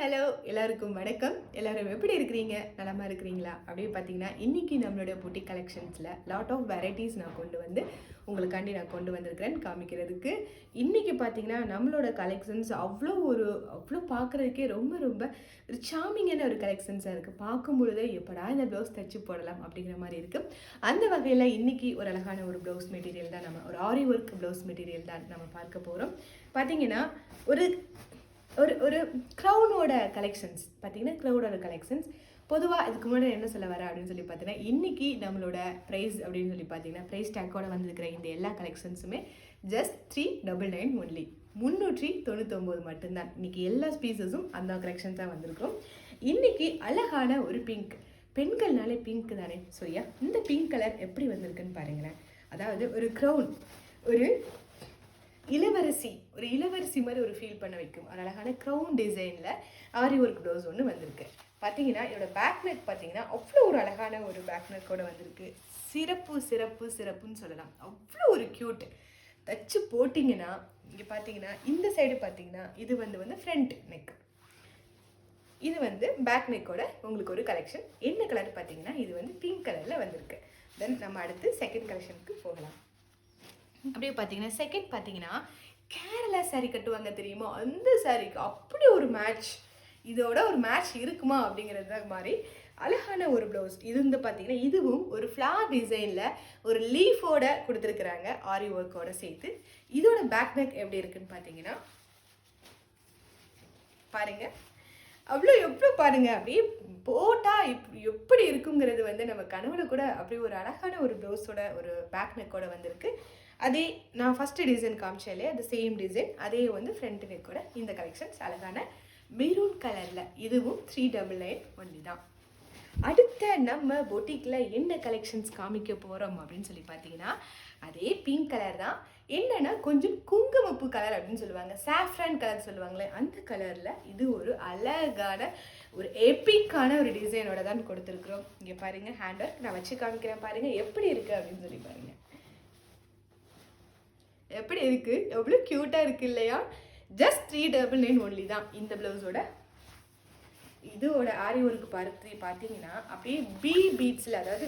Hello. எல்லாருக்கும் வணக்கம். எல்லாரும் எப்படி இருக்கிறீங்க? நலமாக இருக்கிறீங்களா? அப்படியே பார்த்தீங்கன்னா இன்னைக்கு நம்மளுடைய புட்டி கலெக்ஷன்ஸில் லாட் ஆஃப் வெரைட்டிஸ் நான் கொண்டு வந்து உங்களுக்காண்டி நான் கொண்டு வந்திருக்கிறேன் காமிக்கிறதுக்கு. இன்றைக்கி பார்த்தீங்கன்னா நம்மளோட கலெக்ஷன்ஸ் அவ்வளோ ஒரு அவ்வளோ பார்க்குறதுக்கே ரொம்ப ரொம்ப ஒரு சாமிங்கான ஒரு கலெக்ஷன்ஸாக இருக்குது பார்க்கும் பொழுதே எப்படா இந்த ப்ளவுஸ் தைச்சு போடலாம் அப்படிங்கிற மாதிரி இருக்குது அந்த வகையில் இன்றைக்கி ஒரு அழகான ஒரு ப்ளவுஸ் மெட்டீரியல் தான் நம்ம ஒரு ஆரி ஒர்க் ப்ளவுஸ் மெட்டீரியல் தான் நம்ம பார்க்க போகிறோம் பார்த்தீங்கன்னா ஒரு ஒரு ஒரு க்ரௌனோட கலெக்ஷன்ஸ் பார்த்தீங்கன்னா க்ரௌடோட கலெக்ஷன்ஸ் பொதுவாக இதுக்கு முன்னாடி என்ன சொல்ல வரேன் அப்படின்னு சொல்லி பார்த்தீங்கன்னா இன்றைக்கி நம்மளோட ப்ரைஸ் அப்படின்னு சொல்லி பார்த்தீங்கன்னா ப்ரைஸ் டேக்கோட வந்திருக்கிற இந்த எல்லா கலெக்ஷன்ஸுமே just three double nine only முந்நூற்றி தொண்ணூத்தொம்பது மட்டும்தான். இன்றைக்கி எல்லா ஸ்பீசஸும் அந்த கலெக்ஷன்ஸாக வந்திருக்கும். இன்றைக்கி அழகான ஒரு பிங்க் பெண்கள்னாலே பிங்க் தானே. ஸோயா இந்த பிங்க் கலர் எப்படி வந்திருக்குன்னு பாருங்களேன். அதாவது ஒரு க்ரௌன் ஒரு இளவரசி ஒரு இளவரசி மாதிரி ஒரு ஃபீல் பண்ண வைக்கும். ஒரு அழகான க்ரௌன் டிசைனில் ஆரி ஒர்க் ப்ளவுஸ் ஒன்று வந்திருக்கு. பார்த்தீங்கன்னா இதோட பேக் நெக் பார்த்தீங்கன்னா அவ்வளோ ஒரு அழகான ஒரு பேக் நெக்கோட வந்திருக்கு. சிறப்பு சிறப்பு சிறப்புன்னு சொல்லலாம். அவ்வளோ ஒரு க்யூட் தச்சு போட்டிங்கன்னா இங்கே பார்த்தீங்கன்னா இந்த சைடு பார்த்தீங்கன்னா இது வந்து வந்து ஃப்ரண்ட் நெக் இது வந்து பேக் நெக்கோட உங்களுக்கு ஒரு கலெக்ஷன் என்ன கலர் பார்த்தீங்கன்னா இது வந்து பிங்க் கலரில் வந்திருக்கு. தென் நம்ம அடுத்து செகண்ட் கலெக்ஷனுக்கு போகலாம். அப்படியே பார்த்தீங்கன்னா செகண்ட் பார்த்தீங்கன்னா கேரளா saree கட்டுவாங்க தெரியுமா? அந்த சாரீக்கு அப்படி ஒரு மேட்ச் இதோட ஒரு மேட்ச் இருக்குமா அப்படிங்கிறது மாதிரி அழகான ஒரு ப்ளவுஸ் இது வந்து பார்த்தீங்கன்னா இதுவும் ஒரு ஃப்ளார் டிசைனில் ஒரு லீஃபோட கொடுத்துருக்குறாங்க ஆரி ஒர்க்கோட சேர்த்து. இதோட பேக் நெக் எப்படி இருக்குன்னு பார்த்தீங்கன்னா பாருங்க. அவ்வளோ எவ்வளோ பாருங்க அப்படியே போட்டா இப் எப்படி இருக்குங்கிறது வந்து நம்ம கனவுல கூட அப்படி ஒரு அழகான ஒரு ப்ளவுஸோட ஒரு பேக் நெக்கோட வந்திருக்கு. அதே நான் ஃபஸ்ட்டு டிசைன் காமிச்சாலே அது சேம் டிசைன் அதே வந்து ஃப்ரண்ட் நெக்கோட இந்த கலெக்ஷன்ஸ் அழகான மெரூன் கலரில் இதுவும் த்ரீ டபுள் நைன் ஒன்லி தான். அடுத்த நம்ம பொட்டிக்கில் என்ன கலெக்ஷன்ஸ் காமிக்க போகிறோம் அப்படின்னு சொல்லி பார்த்தீங்கன்னா அதே பிங்க் கலர் தான். என்னென்னா கொஞ்சம் குங்குமப்பு கலர் அப்படின்னு சொல்லுவாங்க. சாஃப்ரான் கலர் சொல்லுவாங்களே அந்த கலரில் இது ஒரு அழகான ஒரு எப்பிக்கான ஒரு டிசைனோட தான் கொடுத்துருக்குறோம். இங்கே பாருங்கள் ஹேண்ட் ஒர்க் நான் வச்சு காமிக்கிறேன் பாருங்கள் எப்படி இருக்குது அப்படின்னு சொல்லி பாருங்கள் எப்படி இருக்குது எவ்வளோ க்யூட்டாக இருக்குது இல்லையா? Just three double nine only தான் இந்த ப்ளவுஸோட இதோட ஆரி ஒர்க்கு பார்த்து பார்த்தீங்கன்னா அப்படியே பீ பீட்ஸில் அதாவது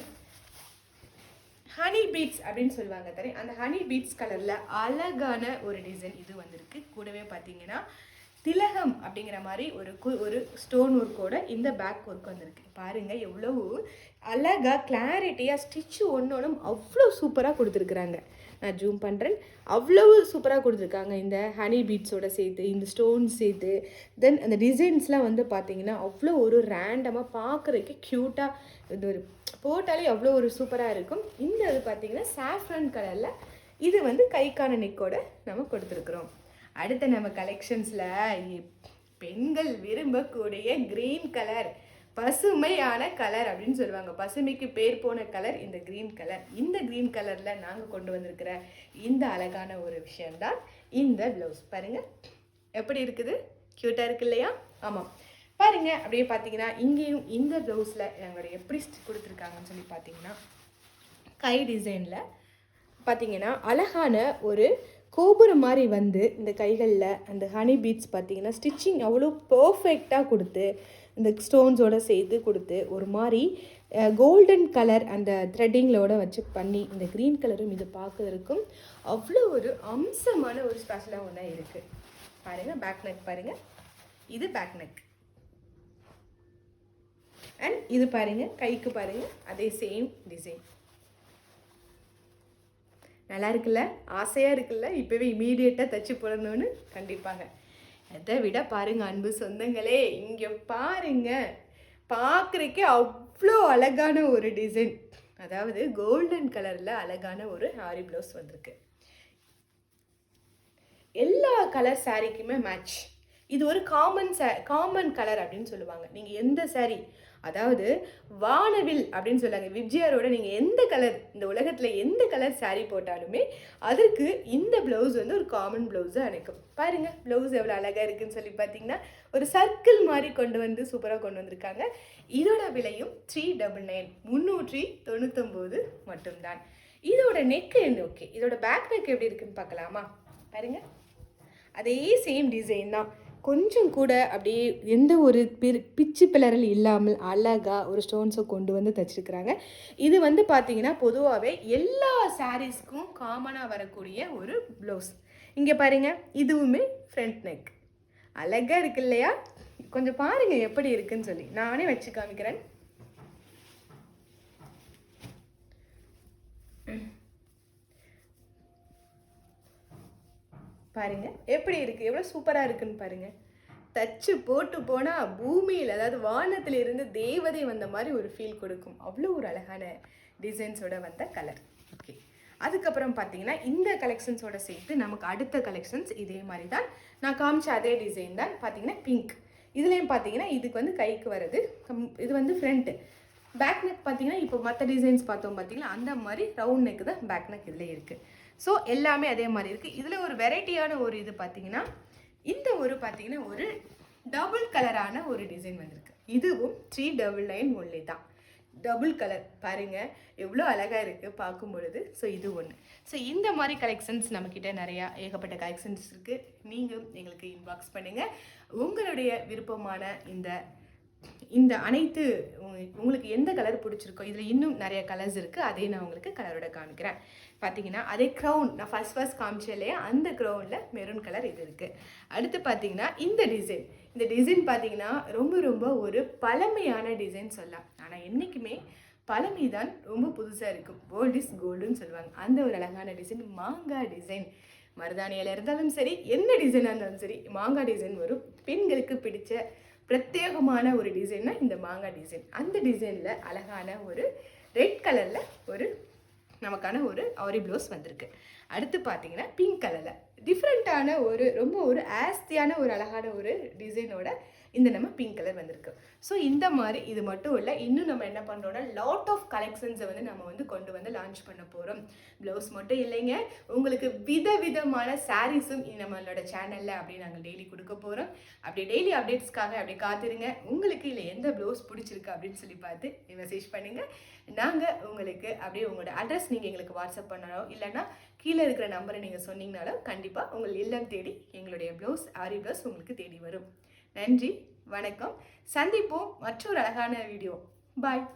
ஹனி பீட்ஸ் அப்படின்னு சொல்லுவாங்க தரேன் அந்த ஹனி பீட்ஸ் கலரில் அழகான ஒரு டிசைன் இது வந்திருக்கு. கூடவே பார்த்தீங்கன்னா திலகம் அப்படிங்கிற மாதிரி ஒரு கு- ஒரு ஸ்டோன் ஒர்க்கோட இந்த பேக் ஒர்க் வந்திருக்கு. பாருங்கள் எவ்வளவு அழகா கிளாரிட்டியாக ஸ்டிச்சு ஒன்றொன்றும் அவ்வளோ சூப்பராக கொடுத்துருக்குறாங்க. நான் ஜூம் பண்ணுறேன் அவ்வளவு சூப்பராக கொடுத்துருக்காங்க இந்த ஹனி பீட்ஸோட சேர்த்து இந்த ஸ்டோன்ஸ் சேர்த்து. தென் அந்த டிசைன்ஸ்லாம் வந்து பார்த்தீங்கன்னா அவ்வளோ ஒரு ரேண்டமாக பார்க்குறதுக்கு க்யூட்டாக இது ஒரு போட்டாலே அவ்வளோ ஒரு சூப்பராக இருக்கும். இந்த இது பார்த்தீங்கன்னா சாஃப்ரன் கலரில் இது வந்து கைக்கான நெக்கோட நம்ம கொடுத்துருக்குறோம். அடுத்த நம்ம கலெக்ஷன்ஸில் பெண்கள் விரும்பக்கூடிய க்ரீன் கலர் பசுமையான கலர் அப்படின்னு சொல்லுவாங்க. பசுமைக்கு பேர் போன கலர் இந்த க்ரீன் கலர் இந்த க்ரீன் கலரில் நாங்கள் கொண்டு வந்திருக்கிற இந்த அழகான ஒரு விஷயம்தான் இந்த ப்ளவுஸ் பாருங்கள் எப்படி இருக்குது? க்யூட்டாக இருக்கு இல்லையா? ஆமாம் பாருங்க. அப்படியே பார்த்தீங்கன்னா இங்கேயும் இந்த ப்ளவுஸில் எங்களோட எப்படி ஸ்டிச் கொடுத்துருக்காங்கன்னு சொல்லி பார்த்தீங்கன்னா கை டிசைனில் பார்த்தீங்கன்னா அழகான ஒரு கோபுரம் மாதிரி வந்து இந்த கைகளில் அந்த ஹனி பீட்ஸ் பார்த்தீங்கன்னா ஸ்டிச்சிங் அவ்வளோ பர்ஃபெக்டாக கொடுத்து இந்த ஸ்டோன்ஸோட சேர்த்து கொடுத்து ஒரு மாதிரி கோல்டன் கலர் அந்த த்ரெட்டிங்களோட வச்சு பண்ணி இந்த க்ரீன் கலரும் இது பார்க்கறதுக்கும் அவ்வளோ ஒரு அம்சமான ஒரு ஸ்பெஷலாக ஒன்றா இருக்குது பாருங்கள் பேக் நெக் பாருங்கள் இது பேக் நெக் அண்ட் இது பாருங்கள் கைக்கு பாருங்கள் அதே சேம் டிசைன் நல்லா இருக்குல்ல? ஆசையாக இருக்குல்ல? இப்போவே இமீடியட்டாக தச்சு போடணும்னு கண்டிப்பாங்க. அதை விட பாருங்கள் அன்பு சொந்தங்களே இங்கே பாருங்க. பார்க்குறக்கே அவ்வளோ அழகான ஒரு டிசைன் அதாவது கோல்டன் கலரில் அழகான ஒரு ஆரி ப்ளவுஸ் வந்திருக்கு. எல்லா கலர் சாரீக்குமே மேட்ச் இது ஒரு காமன் சே காமன் கலர் அப்படின்னு சொல்லுவாங்க. நீங்கள் எந்த saree அதாவது வானவில் அப்படின்னு சொல்லுவாங்க. விப்ஜியாரோட நீங்கள் எந்த கலர் இந்த உலகத்தில் எந்த கலர் saree போட்டாலுமே அதற்கு இந்த ப்ளவுஸ் வந்து ஒரு காமன் ப்ளவுஸாக அணைக்கும். பாருங்கள் ப்ளவுஸ் எவ்வளோ அழகாக இருக்குன்னு சொல்லி பார்த்தீங்கன்னா ஒரு சர்க்கிள் மாதிரி கொண்டு வந்து சூப்பராக கொண்டு வந்திருக்காங்க. இதோட விலையும் த்ரீ டபுள் நைன் முந்நூற்றி தொண்ணூத்தொம்போது மட்டும்தான். இதோட நெக் ஓகே இதோட பேக் நெக் எப்படி இருக்குன்னு பார்க்கலாமா? பாருங்கள் அதே சேம் டிசைன் தான். கொஞ்சம் கூட அப்படியே எந்த ஒரு பிரி பிச்சு பிளறல் இல்லாமல் அழகாக ஒரு ஸ்டோன்ஸை கொண்டு வந்து தச்சிருக்கிறாங்க. இது வந்து பார்த்தீங்கன்னா பொதுவாகவே எல்லா சாரீஸ்க்கும் காமனாக வரக்கூடிய ஒரு ப்ளவுஸ் இங்கே பாருங்க இதுவுமே ஃப்ரண்ட் நெக் அழகாக இருக்கு இல்லையா? கொஞ்சம் பாருங்கள் எப்படி இருக்குன்னு சொல்லி. நானே வச்சு காமிக்கிறேன். பாருங்க. எப்படி இருக்கு? எவ்வளோ சூப்பராக இருக்குன்னு பாருங்க. தச்சு போட்டு போனால் பூமியில் அதாவது வானத்தில் இருந்து தேவதை வந்த மாதிரி ஒரு ஃபீல் கொடுக்கும். அவ்வளோ ஒரு அழகான டிசைன்ஸோட வந்த கலர் ஓகே அதுக்கப்புறம் பார்த்தீங்கன்னா இந்த கலெக்ஷன்ஸோட சேர்த்து நமக்கு அடுத்த கலெக்ஷன்ஸ் இதே மாதிரி தான் நான் காமிச்ச அதே டிசைன் தான் பார்த்தீங்கன்னா பிங்க் இதுலேயும் பார்த்தீங்கன்னா இதுக்கு வந்து கைக்கு வருது இது வந்து ஃப்ரண்ட்டு பேக் நெக் பார்த்தீங்கன்னா இப்போ மற்ற டிசைன்ஸ் பார்த்தோம் பார்த்தீங்கன்னா அந்த மாதிரி ரவுண்ட் நெக் தான் பேக் நெக் இதில் இருக்குது ஸோ எல்லாமே அதே மாதிரி இருக்குது இதில் ஒரு வெரைட்டியான ஒரு இது பார்த்தீங்கன்னா இந்த ஒரு பார்த்தீங்கன்னா ஒரு டபுள் கலரான ஒரு டிசைன் வந்திருக்கு. இதுவும் த்ரீ டபுள் நைன் ஒன்லி தான். டபுள் கலர் பாருங்கள் எவ்வளோ அழகாக இருக்குது பார்க்கும் பொழுது. ஸோ இது ஒன்று ஸோ இந்த மாதிரி கலெக்ஷன்ஸ் நம்மக்கிட்ட நிறையா ஏகப்பட்ட கலெக்ஷன்ஸ் இருக்குது நீங்கள் எங்களுக்கு இன்பாக்ஸ் பண்ணுங்கள் உங்களுடைய விருப்பமான இந்த இந்த அனைத்து உங்களுக்கு எந்த கலர் பிடிச்சிருக்கோ இதில் இன்னும் நிறைய கலர்ஸ் இருக்குது அதையும் நான் உங்களுக்கு கலரோட காமிக்கிறேன். பார்த்தீங்கன்னா அதே க்ரௌன் நான் ஃபர்ஸ்ட் ஃபஸ்ட் காமிச்சேன் இல்லையா? அந்த க்ரௌனில் மெரூன் கலர் இது இருக்குது அடுத்து பார்த்தீங்கன்னா இந்த டிசைன் இந்த டிசைன் பார்த்தீங்கன்னா ரொம்ப ரொம்ப ஒரு பழமையான டிசைன் சொல்லலாம். ஆனால் என்றைக்குமே பழமை தான் ரொம்ப புதுசாக இருக்கும். கோல்ட் இஸ் கோல்டுன்னு சொல்லுவாங்க. அந்த ஒரு அழகான டிசைன் மாங்காய் டிசைன் மருதாணியில் இருந்தாலும் சரி என்ன டிசைனாக இருந்தாலும் சரி மாங்காய் டிசைன் வரும். பெண்களுக்கு பிடிச்ச பிரத்யேகமான ஒரு டிசைன்னா இந்த மாங்காய் டிசைன் அந்த டிசைனில் அழகான ஒரு ரெட் கலரில் ஒரு நமக்கான ஒரு ஆரி ப்ளவுஸ் வந்திருக்கு. அடுத்து பார்த்தீங்கன்னா பிங்க் கலரில் டிஃப்ரெண்ட்டான ஒரு ரொம்ப ஒரு ஆஸ்தியான ஒரு அழகான ஒரு டிசைனோட இந்த நம்ம பிங்க் கலர் வந்திருக்கு. ஸோ இந்த மாதிரி இது மட்டும் இல்லை இன்னும் நம்ம என்ன பண்ணுறோம்னா லாட் ஆஃப் கலெக்ஷன்ஸை வந்து நம்ம வந்து கொண்டு வந்து லான்ச் பண்ண போகிறோம் ப்ளவுஸ் மட்டும் இல்லைங்க. உங்களுக்கு விதவிதமான சாரீஸும் நம்மளோட சேனலில் அப்படி நாங்கள் டெய்லி கொடுக்க போகிறோம் அப்படி டெய்லி அப்டேட்ஸ்க்காக அப்படி காத்திருங்க. உங்களுக்கு இல்லை எந்த ப்ளவுஸ் பிடிச்சிருக்கு அப்படின்னு சொல்லி பார்த்து மெசேஜ் பண்ணுங்கள் நாங்கள் உங்களுக்கு அப்படியே உங்களோட அட்ரஸ் நீங்கள் எங்களுக்கு வாட்ஸ்அப் பண்ணணும். இல்லைன்னா கீழே இருக்கிற நம்பரை நீங்கள் சொன்னீங்கனாலும் கண்டிப்பாக உங்கள் இல்லம் தேடி எங்களுடைய ப்ளவுஸ் ஆரி ப்ளவுஸ் உங்களுக்கு தேடி வரும். நன்றி வணக்கம். சந்திப்போம். மற்றொரு அழகான வீடியோ பாய்